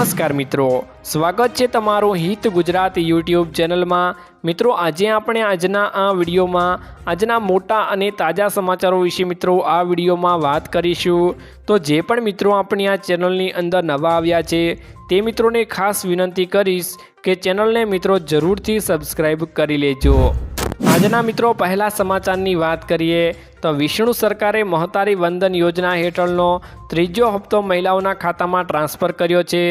નમસ્કાર મિત્રો. સ્વાગત છે તમારું હિત ગુજરાત યુટ્યુબ ચેનલમાં. મિત્રો, આજે આપણે આજના આ વિડીયોમાં, આજના મોટા અને તાજા સમાચારો વિશે મિત્રો આ વિડીયોમાં વાત કરીશું. તો જે પણ મિત્રો આપણી આ ચેનલની અંદર નવા આવ્યા છે, તે મિત્રોને ખાસ વિનંતી કરીશ કે ચેનલને મિત્રો જરૂરથી સબસ્ક્રાઈબ કરી લેજો. આજના મિત્રો, પહેલા સમાચારની વાત કરીએ તો વિષ્ણુ સરકારે મહતારી વંદન યોજના હેઠળનો ત્રીજો હપ્તો મહિલાઓના ખાતામાં ટ્રાન્સફર કર્યો છે,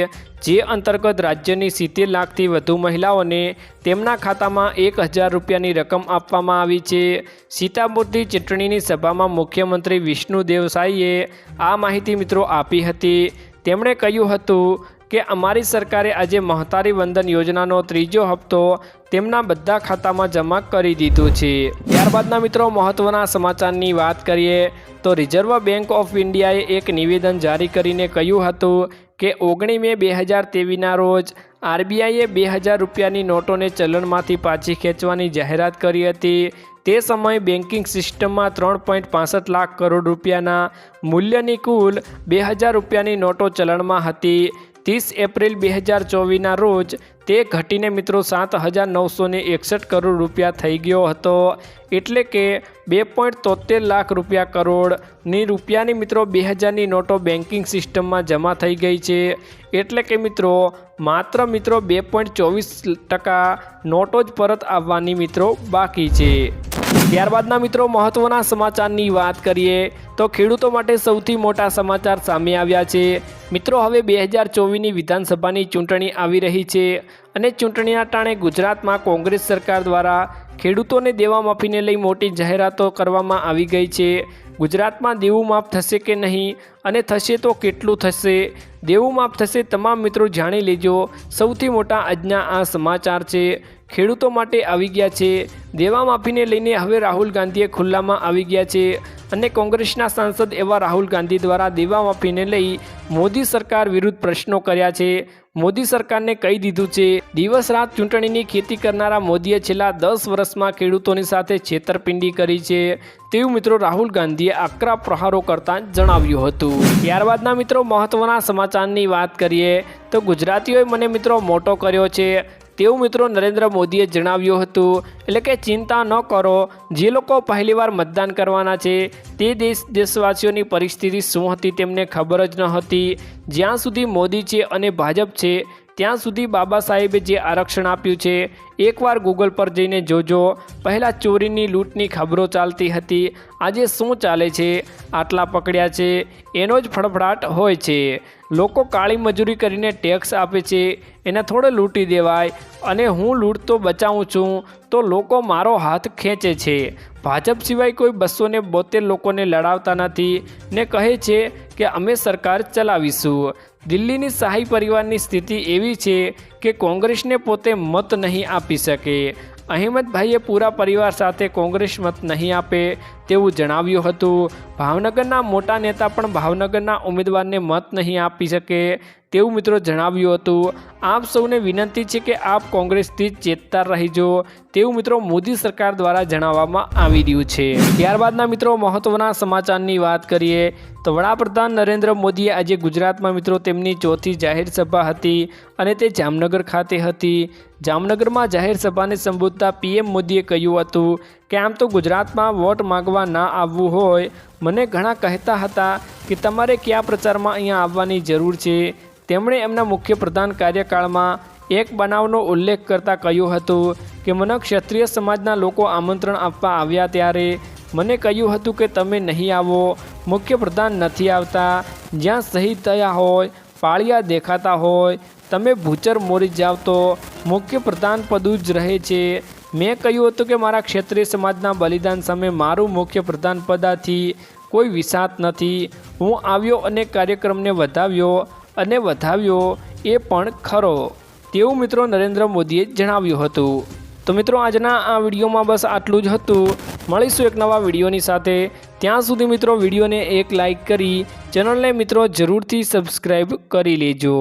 જે અંતર્ગત રાજ્યની સિત્તેર લાખથી વધુ મહિલાઓને તેમના ખાતામાં એક હજાર રૂપિયાની રકમ આપવામાં આવી છે. સીતાપુરથી ચૂંટણીની સભામાં મુખ્યમંત્રી વિષ્ણુ દેવસાઈએ આ માહિતી મિત્રો આપી હતી. તેમણે કહ્યું હતું કે અમારી સરકારે આજે મહતારી વંદન યોજનાનો ત્રીજો હપ્તો તેમના બધા ખાતામાં જમા કરી દીધું છે. ત્યારબાદના મિત્રો મહત્વના સમાચારની વાત કરીએ તો રિઝર્વ બેંક ઓફ ઇન્ડિયાએ એક નિવેદન જારી કરીને કહ્યું હતું કે ઓગણી મે બે હજાર તેવીસના રોજ આરબીઆઈએ બે હજાર રૂપિયાની નોટોને ચલણમાંથી પાછી ખેંચવાની જાહેરાત કરી હતી. તે સમયે બેન્કિંગ સિસ્ટમમાં ત્રણ પોઈન્ટ પાસઠ લાખ કરોડ રૂપિયાના મૂલ્યની કુલ બે હજાર રૂપિયાની નોટો ચલણમાં હતી. ત્રીસ એપ્રિલ બે હજાર ચોવીસના રોજ તે ઘટીને મિત્રો સાત હજાર નવસોને એકસઠ કરોડ રૂપિયા થઈ ગયો હતો. એટલે કે બે પોઈન્ટ તોતેર લાખ રૂપિયા કરોડની રૂપિયાની મિત્રો બે હજારની નોટો બેન્કિંગ સિસ્ટમમાં જમા થઈ ગઈ છે. એટલે કે મિત્રો માત્ર મિત્રો બે પોઈન્ટ ચોવીસ ટકા નોટો જ પરત આવવાની મિત્રો બાકી છે. ત્યારબાદના મિત્રો મહત્વના સમાચારની વાત કરીએ તો ખેડૂતો માટે સૌથી મોટા સમાચાર સામે આવ્યા છે. મિત્રો, હવે બે હજાર ચોવીસની વિધાનસભાની ચૂંટણી આવી રહી છે અને ચૂંટણીના ટાણે ગુજરાતમાં કોંગ્રેસ સરકાર દ્વારા ખેડૂતોને દેવા માફીને લઈ મોટી જાહેરાતો કરવામાં આવી ગઈ છે. ગુજરાતમાં દેવું માફ થશે કે નહીં અને થશે તો કેટલું થશે? દેવું માફ થશે તમામ મિત્રો જાણી લેજો. સૌથી મોટા આજના આ સમાચાર છે. ખેડૂતો માટે આવી ગયા છે. દેવા માફીને લઈને હવે રાહુલ ગાંધીએ ખુલ્લામાં આવી ગયા છે અને કોંગ્રેસના સાંસદ એવા રાહુલ ગાંધી દ્વારા દેવા માફીને લઈ મોદી સરકાર વિરુદ્ધ પ્રશ્નો કર્યા છે. મોદી સરકારને કહી દીધું છે, દિવસ રાત ચૂંટણીની ખેતી કરનારા મોદીએ છેલ્લા દસ વર્ષમાં ખેડૂતોની સાથે છેતરપિંડી કરી છે. તેવું મિત્રો રાહુલ ગાંધીએ આકરા પ્રહારો કરતા જણાવ્યું હતું. ત્યારબાદના મિત્રો મહત્વના સમાચારની વાત કરીએ તો ગુજરાતીઓએ મને મિત્રો મોટો કર્યો છે. તેવું મિત્રો નરેન્દ્ર મોદીએ જણાવ્યું હતું. એટલે કે ચિંતા ન કરો. જે લોકો પહેલીવાર મતદાન કરવાના છે, તે દેશ, દેશવાસીઓની પરિસ્થિતિ શું હતી તેમને ખબર જ ન હતી. જ્યાં સુધી મોદી છે અને ભાજપ છે ત્યાં સુધી બાબા સાહેબે જે આરક્ષણ આપ્યું છે, એકવાર ગૂગલ પર જઈને જોજો. પહેલાં ચોરીની લૂંટની ખબરો ચાલતી હતી. આજે શું ચાલે છે? આટલા પકડ્યા છે. એનો જ ફડફડાટ હોય છે. લોકો કાળી મજૂરી કરીને ટેક્સ આપે છે. એને થોડે લૂંટી દેવાય. અને હું લૂંટતો બચાવું છું, તો લોકો મારો હાથ ખેંચે છે. ભાજપ સિવાય કોઈ બસો ને બોતેર લોકોને લડાવતા નથી. ને કહે છે કે અમે સરકાર ચલાવીશું. દિલ્હીની શાહી પરિવારની સ્થિતિ એવી છે કે કોંગ્રેસને પોતે મત નહીં આપી શકે. અહેમદભાઈએ પૂરા પરિવાર સાથે કોંગ્રેસ મત નહીં આપે તેવું જણાવ્યું હતું. ભાવનગરના મોટા નેતા પણ ભાવનગરના ઉમેદવારને મત નહીં આપી શકે. તેવું મિત્રો જણાવ્યું હતું? આપ સૌને વિનંતી છે કે આપ કોંગ્રેસથી ચેતતા રહીજો. તેવું મિત્રો મોદી સરકાર દ્વારા જણાવવામાં આવી રહ્યું છે. ત્યારબાદના મિત્રો મહત્વના સમાચારની વાત કરીએ તો વડાપ્રધાન નરેન્દ્ર મોદીએ આજે ગુજરાતમાં મિત્રો તેમની ચોથી જાહેર સભા હતી અને તે જામનગર ખાતે હતી. જામનગરમાં જાહેર સભાને સંબોધતા પીએમ મોદીએ કહ્યું હતું કે આમ તો ગુજરાતમાં વોટ માગવા ના આવવું હોય? મને ઘણા કહેતા હતા કે તમારે કયા પ્રચારમાં અહીંયા આવવાની જરૂર છે? તેમણે એમના મુખ્ય પ્રધાન કાર્યકાળમાં એક બનાવનો ઉલ્લેખ કરતાં કહ્યું હતું કે મને ક્ષત્રિય સમાજના લોકો આમંત્રણ આપવા આવ્યા ત્યારે મને કહ્યું હતું કે તમે નહીં આવો, મુખ્ય પ્રધાન નથી આવતા, જ્યાં શહીદ થયા હોય, પાળિયા દેખાતા હોય, તમે ભૂચર મોરી જાવ તો મુખ્ય પ્રધાન પદું જ રહે છે. મેં કહ્યું હતું કે મારા ક્ષેત્રીય સમાજના બલિદાન સામે મારું મુખ્ય પ્રધાન પદાથી કોઈ વિષાદ નથી. હું આવ્યો અને કાર્યક્રમને વધાવ્યો અને વધાવ્યો એ પણ ખરો, તેવું મિત્રો નરેન્દ્ર મોદીએ જણાવ્યું હતું. તો મિત્રો આજના આ વિડીયોમાં બસ આટલું જ હતું. મળીશું એક નવા વિડીયોની સાથે. ત્યાં સુધી મિત્રો વિડીયોને એક લાઈક કરી, ચેનલને મિત્રો જરૂરથી સબસ્ક્રાઈબ કરી લેજો.